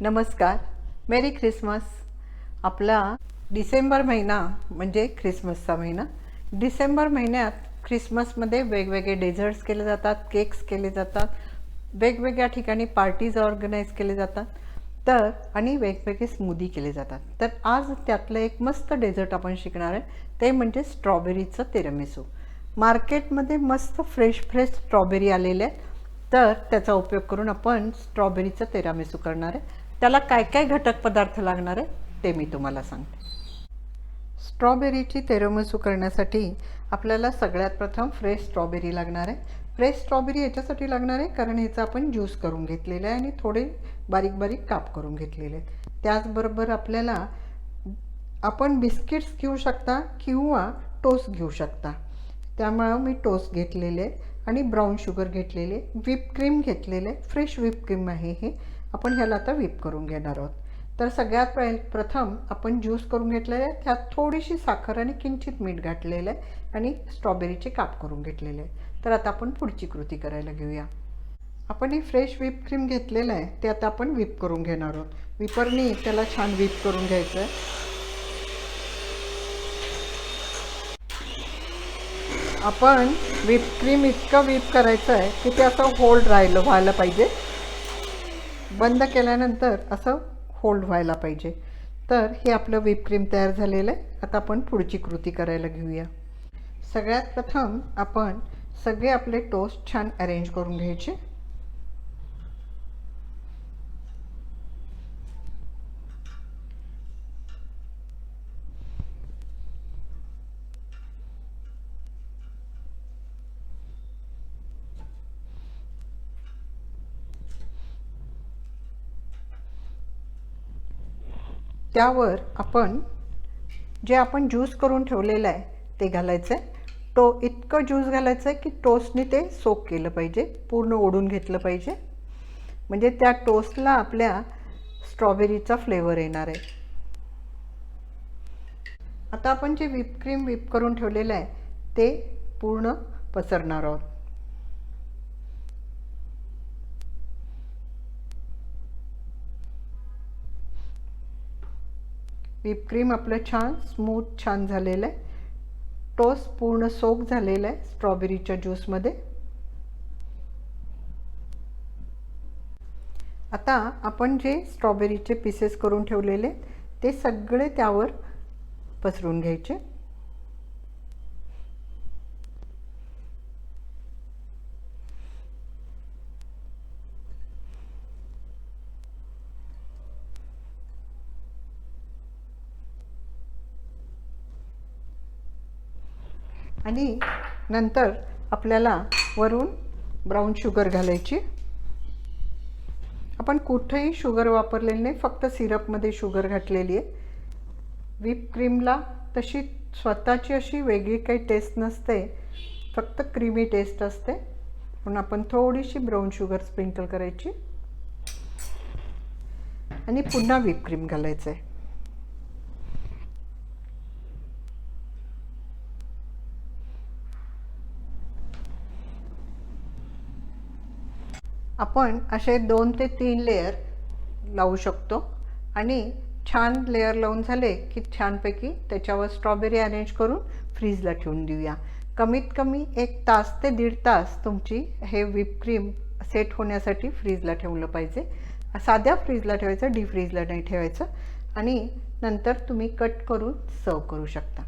नमस्कार. मेरी ख्रिसमस आपला डिसेंबर महिना म्हणजे ख्रिसमसचा महिना. डिसेंबर महिन्यात ख्रिसमसमध्ये वेगवेगळे डेझर्ट्स केले जातात केक्स केले जातात वेगवेगळ्या ठिकाणी पार्टीज ऑर्गनाईज केले जातात तर आणि वेगवेगळे स्मूदी केले जातात. तर आज त्यातलं एक मस्त डेझर्ट आपण शिकणार आहे ते म्हणजे स्ट्रॉबेरीचं तिरमिसू मार्केटमध्ये मस्त फ्रेश फ्रेश स्ट्रॉबेरी आलेले आहेत. तर त्याचा उपयोग करून आपण स्ट्रॉबेरीचं तेरामिसू करणार आहे. त्याला काय काय घटक पदार्थ लागणार आहे ते मी तुम्हाला सांगते. स्ट्रॉबेरीची तेरमसू करण्यासाठी आपल्याला सगळ्यात प्रथम फ्रेश स्ट्रॉबेरी लागणार आहे. फ्रेश स्ट्रॉबेरी याच्यासाठी लागणार आहे कारण ह्याचा आपण ज्यूस करून घेतलेला आहे आणि थोडे बारीक बारीक काप करून घेतलेले आहेत. त्याचबरोबर आपल्याला आपण बिस्किट्स घेऊ शकता किंवा टोस्ट घेऊ शकता. त्यामुळं मी टोस्ट घेतलेले आणि ब्राऊन शुगर घेतलेले व्हिप क्रीम घेतलेले फ्रेश व्हिपक्रीम आहे हे. आपण ह्याला आता व्हिप करून घेणार आहोत. तर सगळ्यात पहि प्रथम आपण ज्यूस करून घेतलेले आहे. त्यात थोडीशी साखर आणि किंचित मीठ घातलेलं आहे आणि स्ट्रॉबेरीचे काप करून घेतलेले आहे. तर आता आपण पुढची कृती करायला घेऊया. आपण हे फ्रेश व्हिप क्रीम घेतलेलं आहे. ते आता आपण व्हिप करून घेणार आहोत. विपरनी त्याला छान व्हिप करून घ्यायचं आहे. आपण व्हिप क्रीम इतकं व्हीप करायचं आहे की ते असं होल्ड राहिलं व्हायला पाहिजे. बंद केल्यानंतर असं होल्ड व्हायला पाहिजे. तर हे आपलं विपक्रीम तयार झालेलं आहे. आता आपण पुढची कृती करायला घेऊया. सगळ्यात प्रथम आपण सगळे आपले टोस्ट छान अरेंज करून घ्यायचे. त्यावर आपण जे आपण ज्यूस करून ठेवलेलं आहे ते घालायचं आहे. टो इतकं ज्यूस घालायचं आहे की टोस्टने ते सोक केलं पाहिजे पूर्ण ओढून घेतलं पाहिजे. म्हणजे त्या टोस्टला आपल्या स्ट्रॉबेरीचा फ्लेवर येणार आहे. आता आपण जे व्हिप क्रीम व्हिप करून ठेवलेलं आहे ते पूर्ण पसरणार आहोत. विपक्रीम आपलं छान स्मूथ छान झालेलं आहे. टोस पूर्ण सोक झालेला आहे स्ट्रॉबेरीच्या ज्यूसमध्ये आता आपण जे स्ट्रॉबेरीचे पीसेस करून ठेवलेले ते सगळे त्यावर पसरून घ्यायचे. आणि नंतर आपल्याला वरून ब्राऊन शुगर घालायची. आपण कुठेही शुगर वापरलेली नाही फक्त सिरपमध्ये शुगर घातलेली आहे. व्हिप क्रीमला तशी स्वतःची अशी वेगळी काही टेस्ट नसते फक्त क्रीमी टेस्ट असते. म्हणून आपण थोडीशी ब्राऊन शुगर स्प्रिंकल करायची. आणि पुन्हा व्हिप क्रीम घालायचं आहे आपण असे दोन ते तीन लेयर लावू शकतो. आणि छान लेयर लावून झाले की छानपैकी त्याच्यावर स्ट्रॉबेरी अरेंज करून फ्रीजला ठेवून देऊया. कमीत कमी एक तास ते दीड तास तुमची हे व्हिप क्रीम सेट होण्यासाठी फ्रीजला ठेवलं पाहिजे. साध्या फ्रीजला ठेवायचं डी फ्रीजला नाही ठेवायचं. आणि नंतर तुम्ही कट करून सर्व करू शकता.